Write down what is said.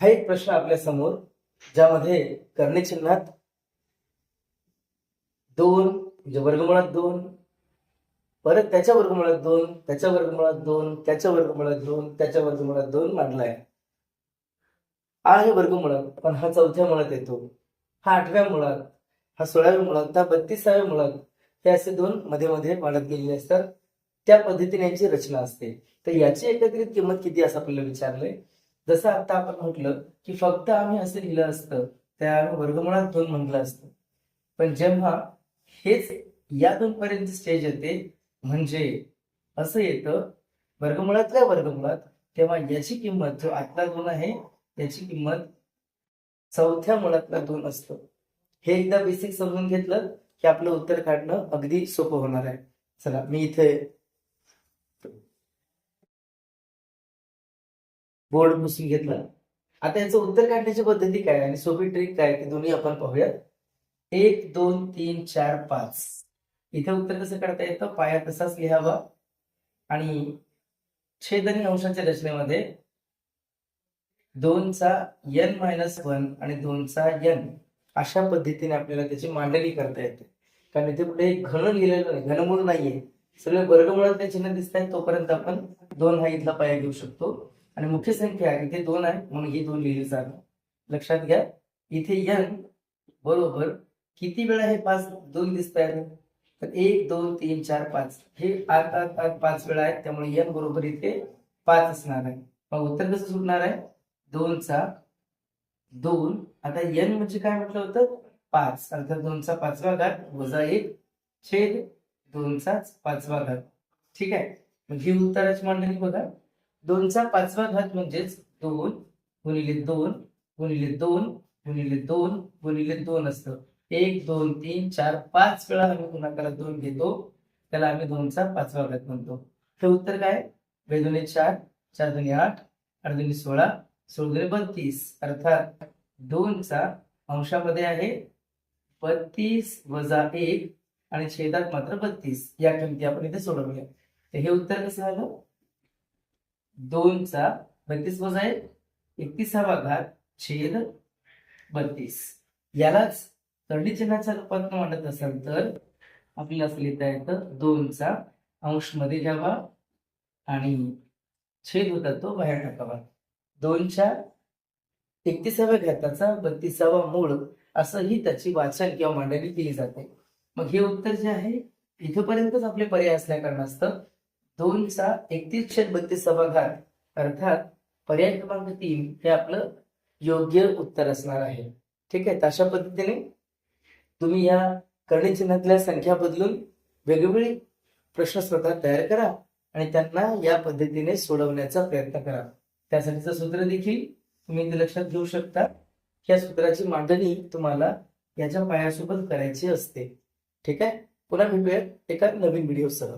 हा एक प्रश्न आपल्यासमोर ज्यामध्ये करणे चिन्हात दोन म्हणजे वर्गमुळात दोन परत त्याच्या वर्गमुळात दोन त्याच्या वर्गमुळात दोन त्याच्या वर्गमुळात दोन त्याच्या वर्गमुळात दोन मांडलाय. हा आहे वर्गमुळात पण हा चौथ्या मुळात येतो. हा आठव्या मुळात हा सोळाव्या मुळात हा बत्तीसाव्या मुळात हे असे दोन मध्ये मध्ये वाढत गेलेले असतात. त्या पद्धतीने यांची रचना असते. तर याची एकत्रित किंमत किती असं आपल्याला विचारलंय? जसं आता आपण म्हटलं की फक्त आम्ही असं लिहिलं असतं त्या आम्ही वर्गमुळात दोन म्हटलं असतं. पण जेव्हा हेच या दोन पर्यंत स्टेज येते म्हणजे असं येतं वर्गमुळातल्या वर्गमुळात तेव्हा याची किंमत जो आतला दोन आहे याची किंमत चौथ्या मुळातला दोन असतं. हे एकदा बेसिक समजून घेतलं की आपलं उत्तर काढणं अगदी सोपं होणार आहे. चला मी इथे बोर्ड पुसून घेतलं. आता याचं उत्तर काढण्याची पद्धती काय? आणि सोपी ट्रिक काय? ते दोन्ही आपण पाहूयात. एक दोन तीन चार पाच. इथे उत्तर कसं काढता येतं? पाया तसाच लिहावा. आणि छेद आणि अंशाच्या रचनेमध्ये दोनचा एन मायनस वन आणि दोनचा एन अशा पद्धतीने आपल्याला त्याची मांडणी करता येते. कारण इथे कुठे घन लिहिलेलं नाही घनमूळ नाहीये. सगळे वर्गमुळात चिन्ह दिसत आहेत तोपर्यंत आपण दोन हा इथला पाया घेऊ शकतो. आणि मुख्य संख्या आहे इथे दोन आहे म्हणून ही दोन लिहिली जाणार लक्षात घ्या इथे यन बरोबर किती वेळा हे पाच दोन दिसत आहेत तर एक दोन तीन चार पाच. हे आठ आठ आठ पाच वेळा आहेत त्यामुळे यन बरोबर इथे पाच असणार आहे. मग उत्तर कसं सुटणार आहे? दोनचा दोन. आता यन म्हणजे काय म्हटलं होतं? पाच. अर्थात दोनचा पाचवा घात वजा एक छेद दोनचा पाचवा घात ठीक आहे? मग ही उत्तराची मांडणी बघा. दोनचा पाचवा घात म्हणजेच दोन गुणिले दोन गुणिले दोन गुणिले दोन गुणिले दोन असतं. एक दोन तीन चार पाच वेळा आम्ही गुणाकारात दोन घेतो. त्याला आम्ही दोनचा पाचवा घात म्हणतो. हे उत्तर काय? बेदोने चार चार दोन्ही आठ आठ दोन्ही सोळा सोळा दोन्ही बत्तीस. अर्थात दोनचा अंशामध्ये आहे बत्तीस वजा एक आणि छेदात मात्र बत्तीस. या किमती आपण इथे सोडवूया. तर हे उत्तर कसं झालं? दोनचा बत्तीस वजा एक एकतीसावा घात छेद बत्तीस. यालाच करडी चिन्हाच्या रूपात मांडत असाल तर आपल्याला असं लिहिता येतं. दोनचा अंशमध्ये घ्यावा आणि छेद होता तो बाहेर टाकावा. दोनच्या एकतीसाव्या घाताचा बत्तीसावा मूळ असंही त्याची वाचन किंवा मांडणी केली जाते. मग हे उत्तर जे आहे इथपर्यंतच आपले पर्याय असल्या कारणास्तव दोनचा एकतीस बत्तीस बत्तीसावा अर्थात पर्याय क्रमांक तीन हे आपलं योग्य उत्तर असणार आहे. ठीक आहे तशा अशा पद्धतीने तुम्ही या करणी चिन्हातल्या संख्या बदलून वेगवेगळी प्रश्न स्वतः तयार करा आणि त्यांना या पद्धतीने सोडवण्याचा प्रयत्न करा. त्यासाठीचं सूत्र देखील तुम्ही लक्षात घेऊ शकता. या सूत्राची मांडणी तुम्हाला याच्या पायासोबत करायची असते. ठीक आहे पुन्हा भेटूयात एका नवीन व्हिडिओसह.